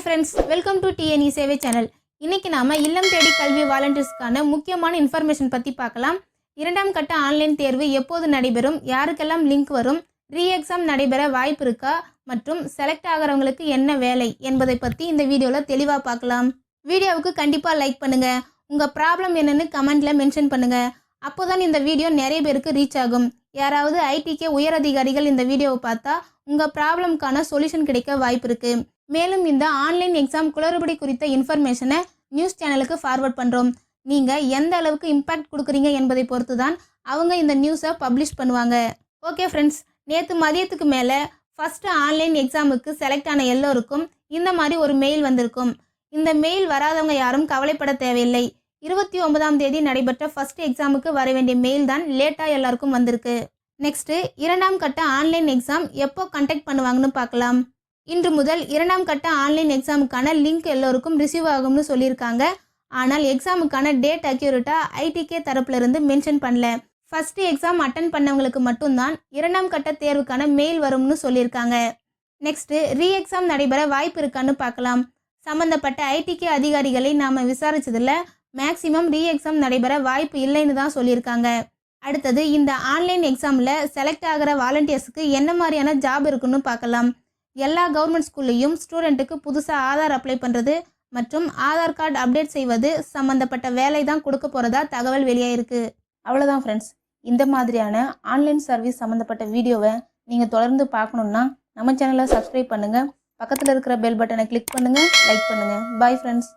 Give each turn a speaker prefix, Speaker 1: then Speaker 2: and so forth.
Speaker 1: Hi friends welcome to TNE சேவை channel இன்னைக்கு நாம இல்லம் தேடி கல்வி வாலண்டியர்ஸ்க்கான முக்கியமான இன்ஃபர்மேஷன் பற்றி பார்க்கலாம். இரண்டாம் கட்ட ஆன்லைன் தேர்வு எப்போது நடைபெறும்? யாருக்கெல்லாம் லிங்க் வரும்? ரீ எக்ஸாம் நடைபெற வாய்ப்பு இருக்கா? மற்றும் செலக்ட் ஆகிறவங்களுக்கு என்ன வேலை என்பதை பற்றி இந்த வீடியோவில் தெளிவாக பார்க்கலாம். வீடியோவுக்கு கண்டிப்பாக லைக் பண்ணுங்க. உங்கள் ப்ராப்ளம் என்னன்னு கமெண்ட்ல மென்ஷன் பண்ணுங்க. அப்போதான் இந்த வீடியோ நிறைய பேருக்கு ரீச் ஆகும். யாராவது ஐடிகே உயரதிகாரிகள் இந்த வீடியோவை பார்த்தா உங்கள் ப்ராப்ளம்க்கான சொல்யூஷன் கிடைக்க வாய்ப்பு இருக்குது மேலும் இந்த ஆன்லைன் எக்ஸாம் குளறுபடி குறித்த இன்ஃபர்மேஷனை நியூஸ் சேனலுக்கு ஃபார்வர்ட் பண்ணுறோம் நீங்கள் எந்த அளவுக்கு இம்பாக்ட் கொடுக்குறீங்க என்பதை பொறுத்து தான் அவங்க இந்த நியூஸை பப்ளிஷ் பண்ணுவாங்க. ஓகே ஃப்ரெண்ட்ஸ் நேற்று மதியத்துக்கு மேலே ஃபஸ்ட்டு ஆன்லைன் எக்ஸாமுக்கு செலக்ட் ஆன எல்லோருக்கும் இந்த மாதிரி ஒரு மெயில் வந்திருக்கும். இந்த மெயில் வராதவங்க யாரும் கவலைப்பட தேவையில்லை. இருபத்தி ஒன்பதாம் தேதி நடைபெற்ற ஃபர்ஸ்ட் எக்ஸாமுக்கு வர வேண்டிய மெயில் தான் லேட்டாக எல்லாருக்கும் வந்திருக்கு. நெக்ஸ்ட்டு இரண்டாம் கட்ட ஆன்லைன் எக்ஸாம் எப்போ கண்டக்ட் பண்ணுவாங்கன்னு பார்க்கலாம். இன்று முதல் இரண்டாம் கட்ட ஆன்லைன் எக்ஸாமுக்கான லிங்க் எல்லோருக்கும் ரிசீவ் ஆகும்னு சொல்லியிருக்காங்க. ஆனால் எக்ஸாமுக்கான டேட் அக்யூரேட்டாக ஐடிகே தரப்புலருந்து மென்ஷன் பண்ணல. ஃபஸ்ட்டு எக்ஸாம் அட்டன் பண்ணவங்களுக்கு மட்டும்தான் இரண்டாம் கட்ட தேர்வுக்கான மெயில் வரும்னு சொல்லியிருக்காங்க. நெக்ஸ்ட்டு ரீ எக்ஸாம் நடைபெற வாய்ப்பு இருக்கான்னு பார்க்கலாம். சம்மந்தப்பட்ட ஐடிகே அதிகாரிகளை நாம் விசாரிச்சதில் மேக்சிமம் ரீ எக்ஸாம் நடைபெற வாய்ப்பு இல்லைன்னு தான் சொல்லியிருக்காங்க. அடுத்தது இந்த ஆன்லைன் எக்ஸாமில் செலக்ட் ஆகிற வாலண்டியர்ஸுக்கு என்ன மாதிரியான ஜாப் இருக்குன்னு பார்க்கலாம். எல்லா கவர்மெண்ட் ஸ்கூல்லையும் ஸ்டூடெண்ட்டுக்கு புதுசாக ஆதார் அப்ளை பண்ணுறது மற்றும் ஆதார் கார்டு அப்டேட் செய்வது சம்மந்தப்பட்ட வேலை தான் கொடுக்க போகிறதா தகவல் வெளியாயிருக்கு. அவ்வளோதான் ஃப்ரெண்ட்ஸ் இந்த மாதிரியான ஆன்லைன் சர்வீஸ் சம்மந்தப்பட்ட வீடியோவை நீங்கள் தொடர்ந்து பார்க்கணுன்னா நம்ம சேனலை சப்ஸ்கிரைப் பண்ணுங்கள் பக்கத்தில் இருக்கிற பெல் பட்டனை கிளிக் பண்ணுங்கள் லைக் பண்ணுங்கள் பாய் ஃப்ரெண்ட்ஸ்